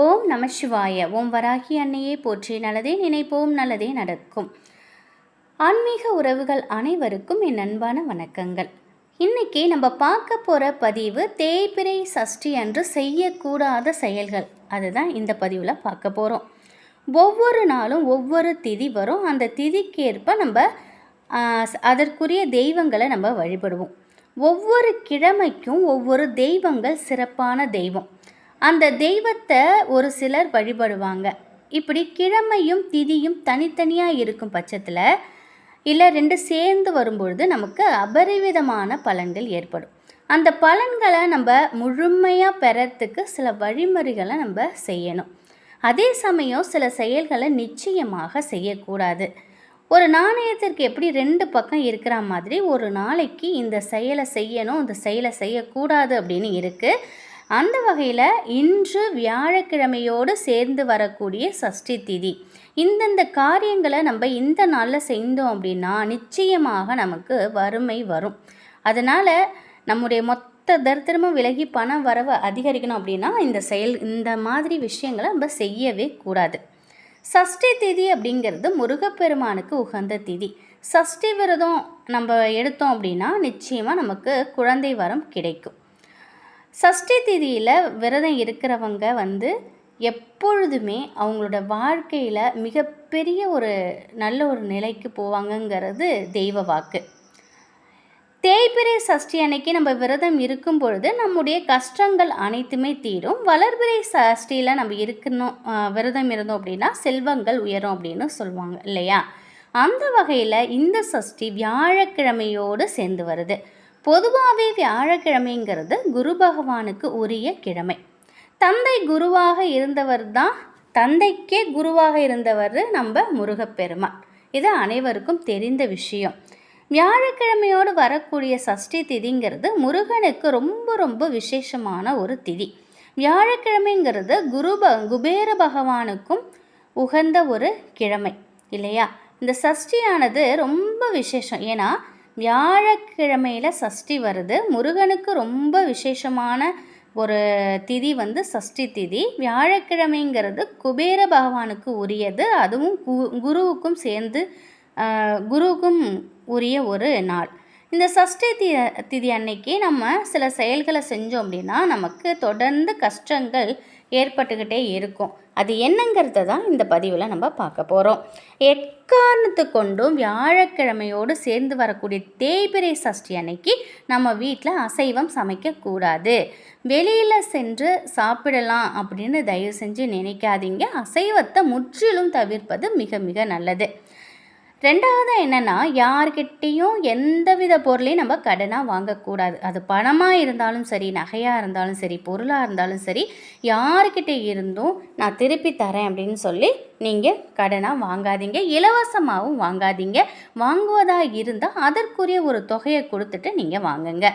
ஓம் நம சிவாய. ஓம் வராகி அன்னையே போற்றி. நல்லதே நினைப்போம் நல்லதே நடக்கும். ஆன்மீக உறவுகள் அனைவருக்கும் என் அன்பான வணக்கங்கள். இன்னைக்கு நம்ம பார்க்க போகிற பதிவு தேய்பிரை சஷ்டி அன்று செய்யக்கூடாத செயல்கள். அதுதான் இந்த பதிவில் பார்க்க போகிறோம் ஒவ்வொரு நாளும் ஒவ்வொரு திதி வரும். அந்த திதிக்கேற்ப நம்ம அதற்குரிய தெய்வங்களை நம்ம வழிபடுவோம். ஒவ்வொரு கிழமைக்கும் ஒவ்வொரு தெய்வங்கள் சிறப்பான தெய்வம். அந்த தெய்வத்தை ஒரு சிலர் வழிபடுவாங்க. இப்படி கிழமையும் திதியும் தனித்தனியாக இருக்கும் பட்சத்தில் இல்லை ரெண்டு சேர்ந்து வரும்பொழுது நமக்கு அபரிவிதமான பலன்கள் ஏற்படும். அந்த பலன்களை நம்ம முழுமையாக பெறத்துக்கு சில வழிமுறைகளை நம்ம செய்யணும். அதே சமயம் சில செயல்களை நிச்சயமாக செய்யக்கூடாது. ஒரு நாணயத்திற்கு எப்படி ரெண்டு பக்கம் இருக்கிற மாதிரி ஒரு நாளைக்கு இந்த செயலை செய்யணும் இந்த செயலை செய்யக்கூடாது அப்படின்னு இருக்குது அந்த வகையில் இன்று வியாழக்கிழமையோடு சேர்ந்து வரக்கூடிய சஷ்டி திதி. இந்தந்த காரியங்களை நம்ம இந்த நாளில் செய்தோம் அப்படின்னா நிச்சயமாக நமக்கு வறுமை வரும். அதனால் நம்முடைய மொத்த தரித்திரமும் விலகி பணம் வரவை அதிகரிக்கணும் அப்படின்னா இந்த செயல் இந்த மாதிரி விஷயங்களை நம்ம செய்யவே கூடாது. சஷ்டி திதி அப்படிங்கிறது முருகப்பெருமானுக்கு உகந்த திதி. சஷ்டி விரதம் நம்ம எடுத்தோம் அப்படின்னா நிச்சயமாக நமக்கு குழந்தை வரம் கிடைக்கும். சஷ்டி திதியில் விரதம் இருக்கிறவங்க வந்து எப்பொழுதுமே அவங்களோட வாழ்க்கையில் மிகப்பெரிய ஒரு நல்ல ஒரு நிலைக்கு போவாங்கங்கிறது தெய்வ வாக்கு. தேய்பிரை சஷ்டி அன்னைக்கு நம்ம விரதம் இருக்கும் பொழுது நம்முடைய கஷ்டங்கள் அனைத்துமே தீரும். வளர்பிறை சஷ்டியில் நம்ம இருக்கணும் விரதம் இருந்தோம் அப்படின்னா செல்வங்கள் உயரும் அப்படின்னு சொல்லுவாங்க இல்லையா? அந்த வகையில் இந்த சஷ்டி வியாழக்கிழமையோடு சேர்ந்து வருது. பொதுவாகவே வியாழக்கிழமைங்கிறது குரு பகவானுக்கு உரிய கிழமை. தந்தை குருவாக இருந்தவர் தான் தந்தைக்கே குருவாக இருந்தவர் நம்ம முருகப்பெருமான். இது அனைவருக்கும் தெரிந்த விஷயம். வியாழக்கிழமையோடு வரக்கூடிய சஷ்டி திதிங்கிறது முருகனுக்கு ரொம்ப ரொம்ப விசேஷமான ஒரு திதி. வியாழக்கிழமைங்கிறது குரு ப குபேர பகவானுக்கும் உகந்த ஒரு கிழமை இல்லையா? இந்த சஷ்டியானது ரொம்ப விசேஷம். ஏன்னா வியாழக்கிழமையில் சஷ்டி வருது. முருகனுக்கு ரொம்ப விசேஷமான ஒரு திதி வந்து சஷ்டி திதி. வியாழக்கிழமைங்கிறது குபேர பகவானுக்கு உரியது. அதுவும் கு- குருவுக்கும் சேர்ந்து குருவுக்கும் உரிய ஒரு நாள். இந்த சஷ்டி தி திதி அன்னைக்கு நம்ம சில செயல்களை செஞ்சோம் அப்படின்னா நமக்கு தொடர்ந்து கஷ்டங்கள் ஏற்பட்டுக்கிட்டே இருக்கும். அது என்னங்கிறத தான் இந்த பதிவில் நம்ம பார்க்க போகிறோம் எக்காரணத்து கொண்டும் வியாழக்கிழமையோடு சேர்ந்து வரக்கூடிய தேய்பிரை சஷ்டி அன்னைக்கு நம்ம வீட்டில் அசைவம் சமைக்கக்கூடாது. வெளியில் சென்று சாப்பிடலாம் அப்படின்னு தயவு செஞ்சு நினைக்காதீங்க. அசைவத்தை முற்றிலும் தவிர்ப்பது மிக மிக நல்லது. ரெண்டாவது என்னென்னா யார்கிட்டேயும் எந்தவித பொருளையும் நம்ம கடனாக வாங்கக்கூடாது. அது பணமாக இருந்தாலும் சரி நகையாக இருந்தாலும் சரி பொருளாக இருந்தாலும் சரி யார்கிட்ட இருந்தும் நான் திருப்பி தரேன் அப்படின்னு சொல்லி நீங்கள் கடனாக வாங்காதீங்க. இலவசமாகவும் வாங்காதீங்க. வாங்குவதாக இருந்தால் அதற்குரிய ஒரு தொகையை கொடுத்துட்டு நீங்கள் வாங்குங்க.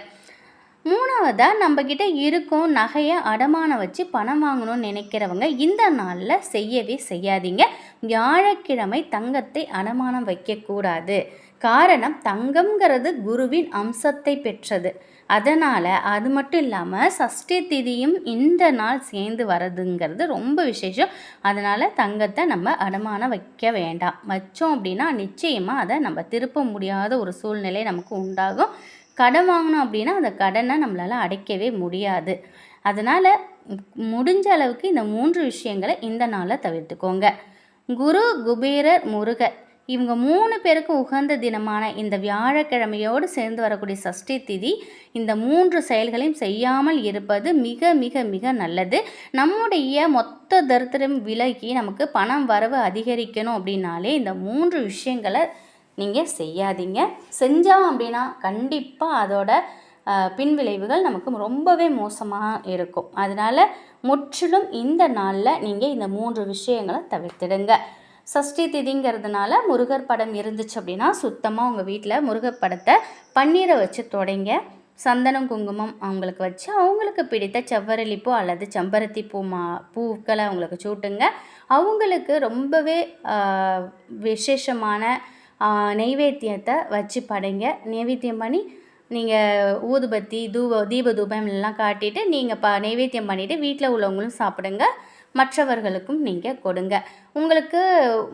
மூணாவதாக நம்மக்கிட்ட இருக்கும் நகையை அடமானம் வச்சு பணம் வாங்கணும்னு நினைக்கிறவங்க இந்த நாளில் செய்யவே செய்யாதீங்க. வியாழக்கிழமை தங்கத்தை அடமானம் வைக்கக்கூடாது. காரணம் தங்கம்ங்கிறது குருவின் அம்சத்தை பெற்றது. அதனால் அது மட்டும் இல்லாமல் சஷ்டி திதியும் இந்த நாள் சேர்ந்து வரதுங்கிறது ரொம்ப விசேஷம். அதனால் தங்கத்தை நம்ம அடமானம் வைக்க வேண்டாம். வச்சோம் அப்படின்னா நிச்சயமாக அதை நம்ம திருப்ப முடியாத ஒரு சூழ்நிலை நமக்கு உண்டாகும். கடன் வாங்கினோம் அப்படின்னா அந்த கடனை நம்மளால் அடைக்கவே முடியாது. அதனால் முடிஞ்ச அளவுக்கு இந்த மூன்று விஷயங்களை இந்த நாளில் தவிர்த்துக்கோங்க. குரு குபேரர் முருகர் இவங்க மூணு பேருக்கும் உகந்த தினமான இந்த வியாழக்கிழமையோடு சேர்ந்து வரக்கூடிய சஷ்டி திதி இந்த மூன்று செயல்களையும் செய்யாமல் இருப்பது மிக மிக மிக நல்லது. நம்முடைய மொத்த தரித்திரம் விலகி நமக்கு பணம் வரவு அதிகரிக்கணும் அப்படின்னாலே இந்த மூன்று விஷயங்களை நீங்கள் செய்யாதீங்க. செஞ்சோம் அப்படின்னா கண்டிப்பாக அதோட பின்விளைவுகள் நமக்கு ரொம்பவே மோசமாக இருக்கும். அதனால் முற்றிலும் இந்த நாளில் நீங்கள் இந்த மூன்று விஷயங்களை தவிர்த்திடுங்க. சஷ்டி திதிங்கிறதுனால முருகர் படம் இருந்துச்சு அப்படின்னா சுத்தமாக உங்கள் வீட்டில் முருகர் படத்தை பன்னீரை வச்சு தொடங்க சந்தனம் குங்குமம் அவங்களுக்கு வச்சு அவங்களுக்கு பிடித்த செவ்வரளி பூ அல்லது செம்பருத்தி பூ மா பூக்களை அவங்களுக்கு சூட்டுங்க. அவங்களுக்கு ரொம்பவே விசேஷமான நெய்வேத்தியத்தை வச்சு படைங்க. நெய்வேத்தியம் பண்ணி நீங்கள் ஊதுபத்தி தூப தீப தூபம் எல்லாம் காட்டிட்டு நீங்கள் ப நைவேத்தியம் பண்ணிவிட்டு வீட்டில் உள்ளவங்களும் சாப்பிடுங்க. மற்றவர்களுக்கும் நீங்கள் கொடுங்க. உங்களுக்கு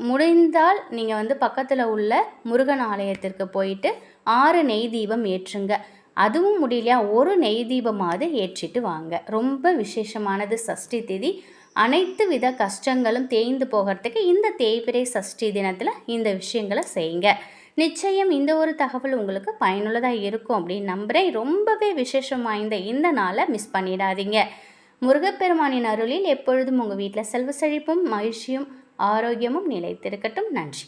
முடிந்தால் நீங்கள் வந்து பக்கத்தில் உள்ள முருகன் ஆலயத்திற்கு போயிட்டு ஆறு நெய் தீபம் ஏற்றுங்க. அதுவும் முடியலையா? ஒரு நெய் தீபமாவது ஏற்றிட்டு வாங்க. ரொம்ப விசேஷமானது சஷ்டி திதி. அனைத்து வித கஷ்டங்களும் தேய்ந்து போகிறதுக்கு இந்த தேய்பிரை சஷ்டி தினத்தில் இந்த விஷயங்களை செய்யுங்க. நிச்சயம் இந்த ஒரு தகவல் உங்களுக்கு பயனுள்ளதாக இருக்கும் அப்படின்னு நம்புகிறேன் ரொம்பவே விசேஷம் வாய்ந்த இந்த நாளை மிஸ் பண்ணிடாதீங்க. முருகப்பெருமானின் அருளில் எப்பொழுதும் உங்கள் வீட்டில் செல்வ செழிப்பும் மகிழ்ச்சியும் ஆரோக்கியமும் நிலைத்திருக்கட்டும். நன்றி.